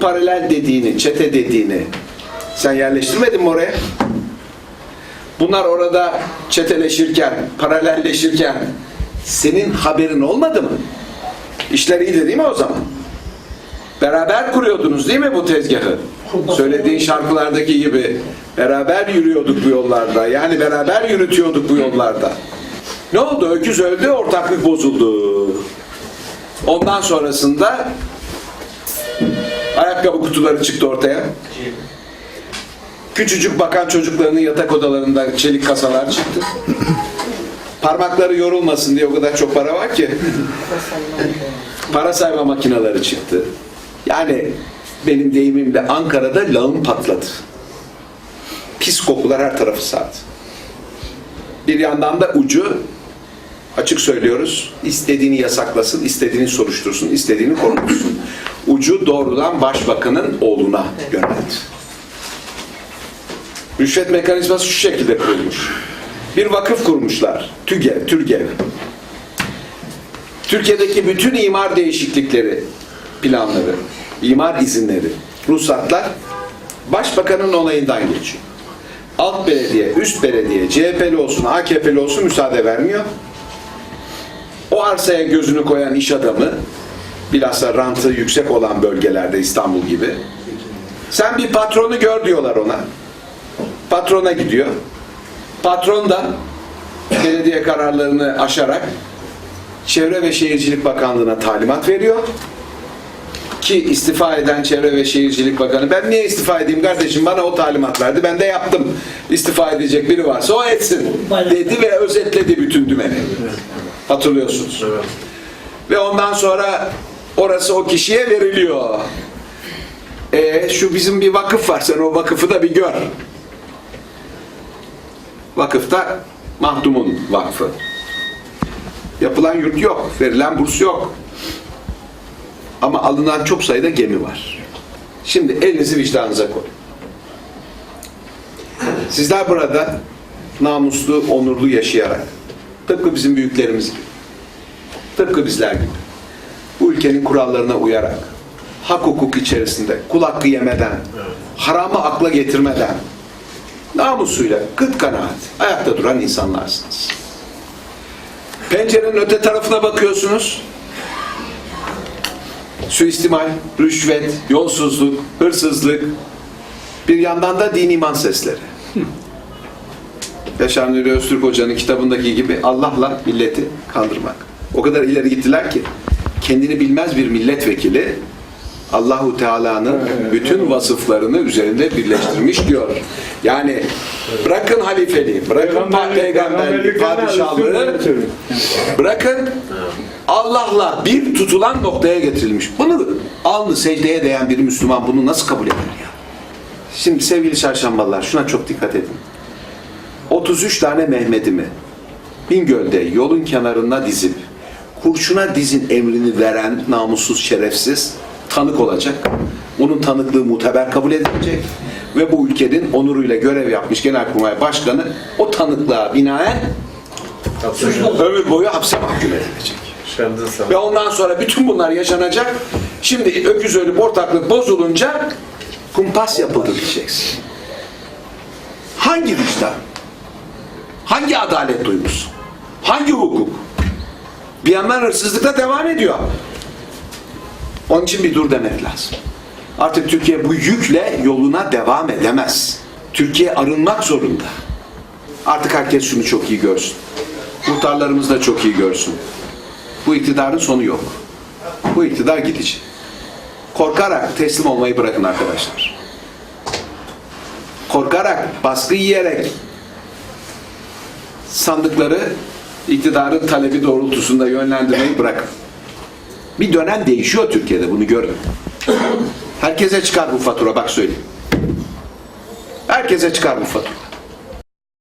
bu paralel dediğini, çete dediğini sen yerleştirmedin mi oraya? Bunlar orada çeteleşirken, paralelleşirken senin haberin olmadı mı? İşler iyiydi değil mi o zaman? Beraber kuruyordunuz değil mi bu tezgahı? Söylediğin şarkılardaki gibi beraber yürüyorduk bu yollarda. Yani beraber yürütüyorduk bu yollarda. Ne oldu? Öküz öldü, ortaklık bozuldu. Ondan sonrasında ayakkabı kutuları çıktı ortaya. Küçücük bakan çocuklarının yatak odalarında çelik kasalar çıktı. Parmakları yorulmasın diye o kadar çok para var ki. Para sayma makineleri çıktı. Yani benim deyimimle Ankara'da lağım patladı. Pis kokular her tarafı sardı. Bir yandan da ucu açık söylüyoruz. istediğini yasaklasın, istediğini soruştursun, istediğini korkutsun. Ucu doğrudan başbakanın oğluna yöneldi. Rüşvet mekanizması şu şekilde kurulmuş. Bir vakıf kurmuşlar. TÜGEV, TÜRGEV. Türkiye'deki bütün imar değişiklikleri, planları, imar izinleri, ruhsatlar başbakanın onayından geçiyor. Alt belediye, üst belediye, CHP'li olsun, AKP'li olsun müsaade vermiyor. O arsaya gözünü koyan iş adamı, bilhassa rantı yüksek olan bölgelerde İstanbul gibi, sen bir patronu gör diyorlar ona. Patrona gidiyor. Patron da belediye kararlarını aşarak Çevre ve Şehircilik Bakanlığı'na talimat veriyor. Ki istifa eden Çevre ve Şehircilik Bakanı ben niye istifa edeyim kardeşim bana o talimat verdi ben de yaptım. İstifa edecek biri varsa o etsin dedi ve özetledi bütün dümeni. Hatırlıyorsunuz. Ve ondan sonra orası o kişiye veriliyor. E, şu bizim bir vakıf var sen o vakıfı da bir gör. Vakıfta Mahdumun Vakfı. Yapılan yurt yok, verilen burs yok. Ama alınan çok sayıda gemi var. Şimdi elinizi vicdanınıza koyun. Sizler burada namuslu, onurlu yaşayarak, tıpkı bizim büyüklerimiz gibi, tıpkı bizler gibi, bu ülkenin kurallarına uyarak, hak hukuk içerisinde, kul hakkı yemeden, haramı akla getirmeden, namusuyla, kıt kanaat, ayakta duran insanlarsınız. Pencerenin öte tarafına bakıyorsunuz. Suistimal, rüşvet, yolsuzluk, hırsızlık. Bir yandan da din iman sesleri. Yaşar Nuri Öztürk Hoca'nın kitabındaki gibi Allah'la milleti kandırmak. O kadar ileri gittiler ki kendini bilmez bir milletvekili Allahu Teala'nın bütün vasıflarını üzerinde birleştirmiş diyor. Yani bırakın halifeliği, bırakın peygamberliği, padişahlığı, bırakın Allah'la bir tutulan noktaya getirilmiş. Bunu alnı secdeye değen bir Müslüman bunu nasıl kabul eder ya? Şimdi sevgili çarşambalılar şuna çok dikkat edin. 33 tane Mehmet'imi Bingöl'de yolun kenarına dizip kurşuna dizin emrini veren namussuz şerefsiz tanık olacak. Onun tanıklığı muteber kabul edilecek ve bu ülkenin onuruyla görev yapmış Genelkurmay Başkanı o tanıklığa binaen ömür boyu hapse mahkum edilecek. Ve ondan sonra bütün bunlar yaşanacak. Şimdi öküz ölüp ortaklık bozulunca kumpas yapıldı diyeceksin. Hangi vicdan? Hangi adalet duygusu? Hangi hukuk? Bir yandan hırsızlıkla devam ediyor. Onun için bir dur demek lazım. Artık Türkiye bu yükle yoluna devam edemez. Türkiye arınmak zorunda. Artık herkes şunu çok iyi görsün. Muhtarlarımız da çok iyi görsün. Bu iktidarın sonu yok. Bu iktidar gidici. Korkarak teslim olmayı bırakın arkadaşlar. Korkarak, baskı yiyerek sandıkları iktidarın talebi doğrultusunda yönlendirmeyi bırakın. Bir dönem değişiyor Türkiye'de bunu görün. Herkese çıkar bu fatura bak söyleyeyim. Herkese çıkar bu fatura.